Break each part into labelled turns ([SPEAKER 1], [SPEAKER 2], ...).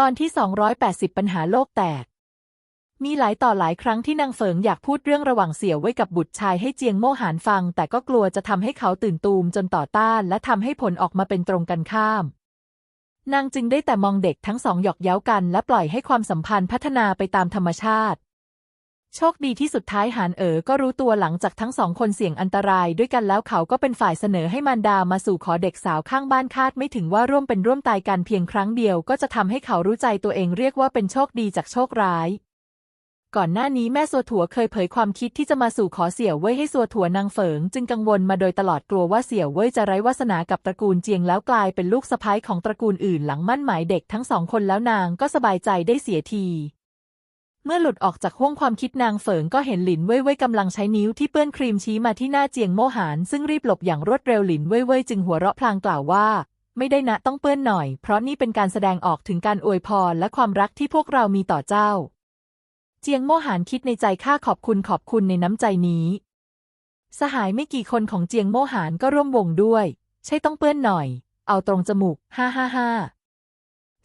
[SPEAKER 1] ตอนที่ 280 ปัญหาโลกแตก มีหลายต่อหลายครั้งที่นางเฟิงอยากพูดเรื่องระหว่างเสี่ยวไว้กับบุตรชายให้เจียงโม่หานฟัง แต่ก็กลัวจะทำให้เขาตื่นตูมจนต่อต้าน และทำให้ผลออกมาเป็นตรงกันข้าม นางจึงได้แต่มองเด็กทั้งสองหยอกเย้ากัน และปล่อยให้ความสัมพันธ์พัฒนาไปตามธรรมชาติ โชคดีที่สุดท้ายหานเอ๋อก็รู้ตัวหลังจากทั้งสองคนเสี่ยงอันตรายด้วยกันแล้วเขาก็เป็นฝ่ายเสนอให้มารดามาสู่ขอเด็กสาวข้างบ้านคาดไม่ถึงว่าร่วมเป็นร่วมตายกันเพียงครั้งเดียวก็จะทำให้เขารู้ใจตัวเองเรียกว่าเป็นโชคดีจากโชคร้าย ก่อนหน้านี้แม่สัวถัวเคยเผยความคิดที่จะมาสู่ขอเสี่ยวเว่ยให้สัวถัวนางเฟิง จึงกังวลมาโดยตลอดกลัวว่าเสี่ยวเว่ยจะไร้วาสนากับตระกูลเจียงแล้วกลายเป็นลูกสะใภ้ของตระกูลอื่นหลังมั่นหมายเด็กทั้งสองคนแล้วนางก็สบายใจได้เสียที เมื่อหลุดออกจากห้วงความคิดนางเฟิงก็เห็นหลินเว่ยเว่ยกำลังใช้นิ้วที่เปื้อนครีมชี้มาที่หน้าเจียงโมหานซึ่งรีบหลบอย่างรวดเร็วหลินเว่ยเว่ยจึงหัวเราะพลางกล่าวว่า ไม่ได้นะต้องเปื้อนหน่อย เพราะนี่เป็นการแสดงออกถึงการอวยพรและความรักที่พวกเรามีต่อเจ้า เจียงโมหานคิดในใจข้าขอบคุณขอบคุณในน้ำใจนี้ สหายไม่กี่คนของเจียงโมหานก็ร่วมวงด้วย ใช่ต้องเปื้อนหน่อย เอาตรงจมูก ฮ่าฮ่าฮ่า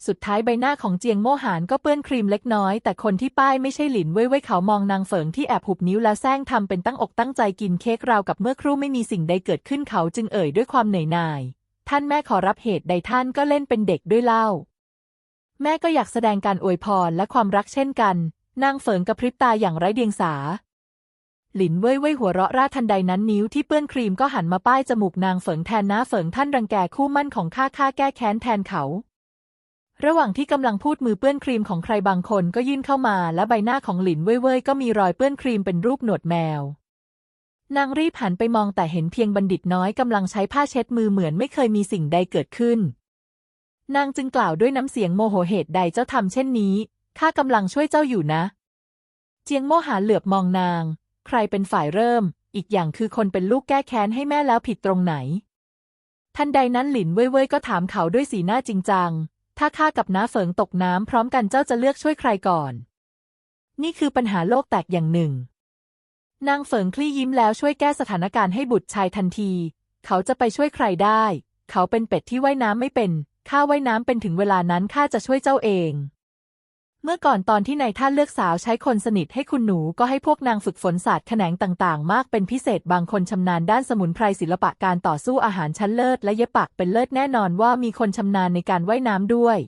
[SPEAKER 1] สุดท้ายใบหน้าของเจียงโมหานก็เปื้อนครีมเล็กน้อย แต่คนที่ป้ายไม่ใช่หลินเว่ยเว่ยเขามองนางเฟิงที่แอบหุบนิ้วแล้วแซงทำเป็นตั้งอกตั้งใจกินเค้กราวกับเมื่อครู่ไม่มีสิ่งใดเกิดขึ้นเขาจึงเอ่ยด้วยความเหนื่อยหน่าย ท่านแม่ขอรับเหตุใดท่านก็เล่นเป็นเด็กด้วยเล่า แม่ก็อยากแสดงการอวยพรและความรักเช่นกัน นางเฟิงกระพริบตาอย่างไร้เดียงสาหลินเว่ยเว่ยหัวเราะร่าทันใดนั้นนิ้วที่เปื้อนครีมก็หันมาป้ายจมูกนางเฟิงแทนนะเฟิงท่านรังแกคู่มั่นของข้าข้าแก้แค้นแทนเขา ระหว่างที่กำลังพูดมือเปื้อนครีมของใครบางคนก็ยื่นเข้ามาและใบหน้าของหลินเว่ยเว่ยก็มีรอยเปื้อนครีมเป็นรูปหนวดแมว นางรีบหันไปมองแต่เห็นเพียงบัณฑิตน้อยกำลังใช้ผ้าเช็ดมือเหมือนไม่เคยมีสิ่งใดเกิดขึ้น นางจึงกล่าวด้วยน้ำเสียงโมโหเหตุใดเจ้าทำเช่นนี้ข้ากำลังช่วยเจ้าอยู่นะ เจียงโมหาเหลือบมองนาง ใครเป็นฝ่ายเริ่ม อีกอย่างคือคนเป็นลูกแก้แค้นให้แม่แล้วผิดตรงไหน ทันใดนั้นหลินเว่ยเว่ยก็ถามเขาด้วยสีหน้าจริงจัง ถ้าข้ากับน้าเฟิงตกน้ำพร้อมกันเจ้าจะเลือกช่วยใครก่อน นี่คือปัญหาโลกแตกอย่างหนึ่ง นางเฟิงคลี่ยิ้มแล้วช่วยแก้สถานการณ์ให้บุตรชายทันที เขาจะไปช่วยใครได้ เขาเป็นเป็ดที่ว่ายน้ำไม่เป็นข้าว่ายน้ำเป็นถึงเวลานั้นข้าจะช่วยเจ้าเอง เมื่อก่อนตอนที่นายท่านเลือกสาวใช้คนสนิทให้คุณหนูก็ให้พวกนางฝึกฝนศาสตร์แขนงต่างๆ มากเป็นพิเศษบางคนชำนาญด้านสมุนไพรศิลปะการต่อสู้อาหารชั้นเลิศและเย็บปักเป็นเลิศแน่นอนว่ามีคนชำนาญในการว่ายน้ำด้วย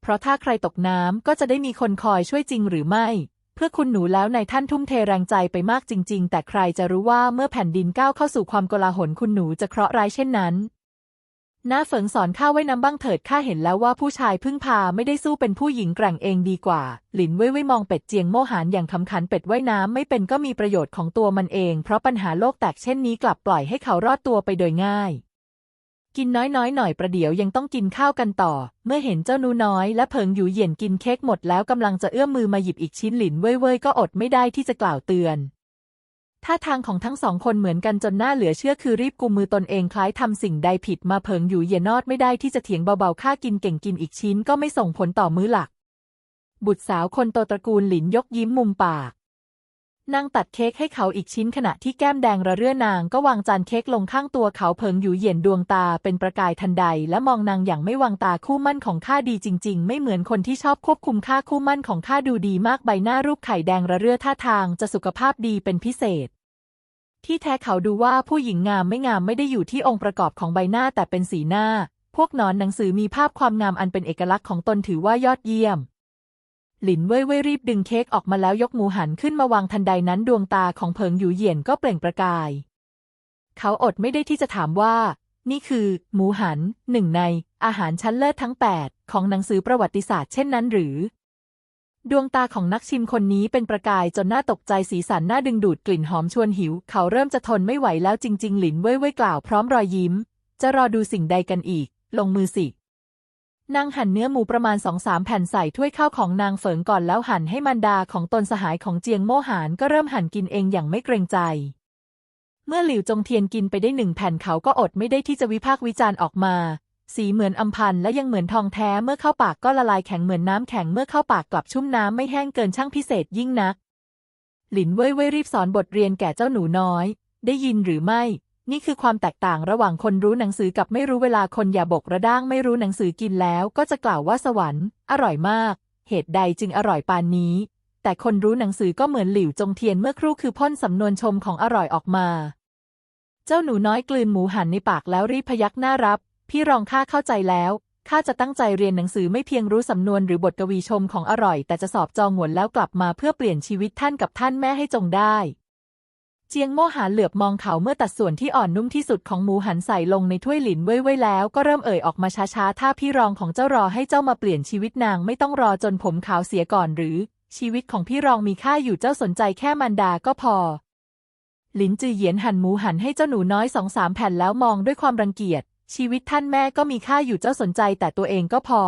[SPEAKER 1] เพราะถ้าใครตกน้ำก็จะได้มีคนคอยช่วยจริงหรือไม่ เพื่อคุณหนูแล้วนายท่านทุ่มเทแรงใจไปมากจริง ๆ แต่ใครจะรู้ว่าเมื่อแผ่นดินก้าวเข้าสู่ความโกลาหลคุณหนูจะเคราะห์ร้ายเช่นนั้น น้าเฟิงสอนข้าไว้น้ำบ้างเถิดข้าเห็นแล้วว่าผู้ชายพึ่งพาไม่ได้สู้เป็นผู้หญิงแกร่งเองดีกว่า หลินเว่ยเว่ยมองเป็ดเจียงโมหานอย่างคำขันเป็ดว่ายน้ำไม่เป็นก็มีประโยชน์ของตัวมันเอง เพราะปัญหาโลกแตกเช่นนี้กลับปล่อยให้เขารอดตัวไปโดยง่าย กินน้อยๆหน่อยประเดี๋ยวยังต้องกินข้าวกันต่อ เมื่อเห็นเจ้านูน้อยและเพิงอยู่เยียนกินเค้กหมดแล้วกำลังจะเอื้อมมือมาหยิบอีกชิ้นหลินเว่ยเว่ยก็อดไม่ได้ที่จะกล่าวเตือน ท่าทางของทั้งสองคนเหมือนกันจนหน้าเหลือเชื่อคือรีบกุมมือตนเองคล้ายทำสิ่งใดผิดมาเพิงอยู่เยนนอดไม่ได้ที่จะเถียงเบาๆค่ากินเก่งกินอีกชิ้นก็ไม่ส่งผลต่อมื้อหลัก บุตรสาวคนโตตระกูลหลินยกยิ้มมุมปาก นางตัดเค้กให้เขาอีกชิ้นขณะที่แก้มแดงระเรื่อนางก็วางจานเค้กลงข้างตัวเขาเพิงอยู่เหยียนดวงตาเป็นประกายทันใด และมองนางอย่างไม่วางตาคู่มั่นของข้าดีจริง ๆ ไม่เหมือนคนที่ชอบควบคุมค่าคู่มั่นของข้าดูดีมากใบหน้ารูปไข่แดงระเรื่อท่าทางจะสุขภาพดีเป็นพิเศษ ที่แท้เขาดูว่าผู้หญิงงามไม่งามไม่ได้อยู่ที่องค์ประกอบของใบหน้าแต่เป็นสีหน้า พวกนอนหนังสือมีภาพความงามอันเป็นเอกลักษณ์ของตนถือว่ายอดเยี่ยม หลินเว่ยเว่ยรีบดึงเค้กออกมาแล้วยกหมูหันขึ้นมาวางทันใดนั้นดวงตาของเพิงอยู่เหยียนก็เปล่งประกาย เขาอดไม่ได้ที่จะถามว่า นี่คือ หมูหันหนึ่งใน อาหารชั้นเลิศทั้งแปดของหนังสือประวัติศาสตร์เช่นนั้นหรือ ดวงตาของนักชิมคนนี้เป็นประกายจนน่าตกใจสีสันน่าดึงดูดกลิ่นหอมชวนหิว เขาเริ่มจะทนไม่ไหวแล้วจริง ๆ หลินเว่ยเว่ยกล่าวพร้อมรอยยิ้ม จะรอดูสิ่งใดกันอีก ลงมือสิ นางหั่นเนื้อหมูประมาณสองสามแผ่นใส่ถ้วยข้าวของนางเฟิงก่อนแล้วหั่นให้มันดาของตนสหายของเจียงโม่หานก็เริ่มหั่นกินเองอย่างไม่เกรงใจ เมื่อหลิวจงเทียนกินไปได้หนึ่งแผ่นเขาก็อดไม่ได้ที่จะวิพากษ์วิจารณ์ออกมา สีเหมือนอัมพันและยังเหมือนทองแท้เมื่อเข้าปากก็ละลายแข็งเหมือนน้ำแข็งเมื่อเข้าปากกลับชุ่มน้ำไม่แห้งเกินช่างพิเศษยิ่งนัก หลินเว่ยเว่ยรีบสอนบทเรียนแก่เจ้าหนูน้อย ได้ยินหรือไม่ นี่คือความแตกต่างระหว่างคนรู้หนังสือกับไม่รู้เวลาคนอย่าบกระด้างไม่รู้หนังสือกินแล้ว ก็จะกล่าวว่าสวรรค์ อร่อยมาก เหตุใดจึงอร่อยปานนี้ แต่คนรู้หนังสือก็เหมือนหลิวจงเทียนเมื่อครู่คือพ่นสำนวนชมของอร่อยออกมา เจ้าหนูน้อยกลืนหมูหันในปากแล้วรีบพยักหน้ารับ พี่รองข้าเข้าใจแล้วข้าจะตั้งใจเรียนหนังสือไม่เพียงรู้สำนวนหรือบทกวีชมของอร่อย แต่จะสอบจองหวนแล้วกลับมาเพื่อเปลี่ยนชีวิตท่านกับท่านแม่ให้จงได้ เจียงโม่หานเหลือบมองเขาเมื่อตัดส่วนที่อ่อนนุ่มที่สุดของหมูหันใส่ลงในถ้วยหลินไว้ไว้แล้วก็เริ่มเอ่ยออกมาช้าๆ ถ้าพี่รองของเจ้ารอให้เจ้ามาเปลี่ยนชีวิตนางไม่ต้องรอจนผมขาวเสียก่อนหรือ ชีวิตของพี่รองมีค่าอยู่เจ้าสนใจแค่มันดาก็พอ หลินจือเหยียนหันหมูหันให้เจ้าหนูน้อยสองสามแผ่นแล้วมองด้วยความรังเกียจ ชีวิตท่านแม่ก็มีค่าอยู่เจ้าสนใจแต่ตัวเองก็พอ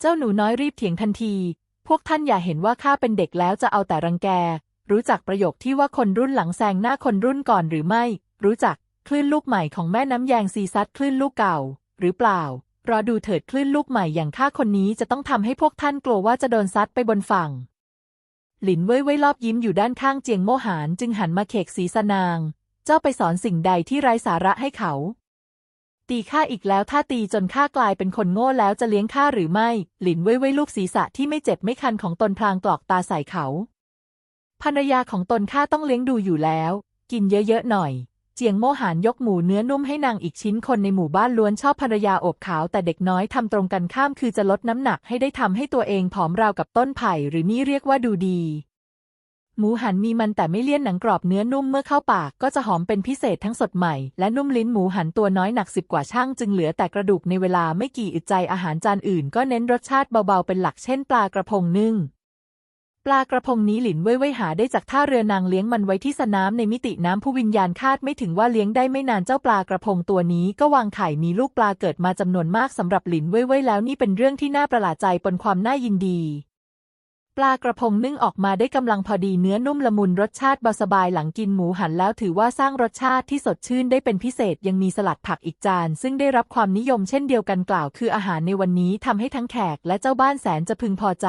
[SPEAKER 1] เจ้าหนูน้อยรีบเถียงทันที พวกท่านอย่าเห็นว่าข้าเป็นเด็กแล้วจะเอาแต่รังแก รู้จักประโยคที่ว่าคนรุ่นหลังแซงหน้าคนรุ่นก่อนหรือไม่ รู้จัก คลื่นลูกใหม่ของแม่น้ำแยงซีซัดคลื่นลูกเก่า หรือเปล่า รอดูเถิดคลื่นลูกใหม่อย่างข้าคนนี้จะต้องทำให้พวกท่านกลัวว่าจะโดนซัดไปบนฝั่ง หลินเว่ยเว่ยรอบยิ้มอยู่ด้านข้างเจียงโมหานจึงหันมาเขกศีรษะนาง เจ้าไปสอนสิ่งใดที่ไร้สาระให้เขา ตีข้าอีกแล้วถ้าตีจนข้ากลายเป็นคนโง่แล้วจะเลี้ยงข้าหรือไม่ หลินเว่ยเว่ยลูกศีรษะที่ไม่เจ็บไม่คันของตนพลางกรอกตาใส่เขา ภรรยาของตนข้าต้องเลี้ยงดูอยู่แล้ว กินเยอะๆหน่อย เจียงโมหานยกหมูเนื้อนุ่มให้นางอีกชิ้นคนในหมู่บ้านล้วนชอบภรรยาอบขาวแต่เด็กน้อยทำตรงกันข้ามคือจะลดน้ำหนักให้ได้ทำให้ตัวเองผอมราวกับต้นไผ่หรือนี่เรียกว่าดูดี หมูหันมีมันแต่ไม่เลี่ยนหนังกรอบเนื้อนุ่มเมื่อเข้าปากก็จะหอมเป็นพิเศษทั้งสดใหม่และนุ่มลิ้นหมูหันตัวน้อยหนักสิบกว่าช่างจึงเหลือแต่กระดูกในเวลาไม่กี่อึดใจอาหารจานอื่น ก็เน้นรสชาติเบาๆเป็นหลักเช่นปลากระพงนึ่ง ปลากระพงนี้หลินเว่ยเว่ยหาได้จากท่าเรือนางเลี้ยงมันไว้ที่สนามในมิติน้ำผู้วิญญาณคาดไม่ถึงว่าเลี้ยงได้ไม่นานเจ้าปลากระพงตัวนี้ก็วางไข่มีลูกปลาเกิดมาจำนวนมากสำหรับหลินเว่ยเว่ยแล้วนี่เป็นเรื่องที่น่าประหลาดใจปนความน่ายินดีปลากระพงนึ่งออกมาได้กำลังพอดีเนื้อนุ่มละมุนรสชาติเบาสบายหลังกินหมูหันแล้วถือว่าสร้างรสชาติที่สดชื่นได้เป็นพิเศษยังมีสลัดผักอีกจาน ซึ่งได้รับความนิยมเช่นเดียวกันกล่าว คืออาหารในวันนี้ทำให้ทั้งแขกและเจ้าบ้านแสนจะพึงพอใจ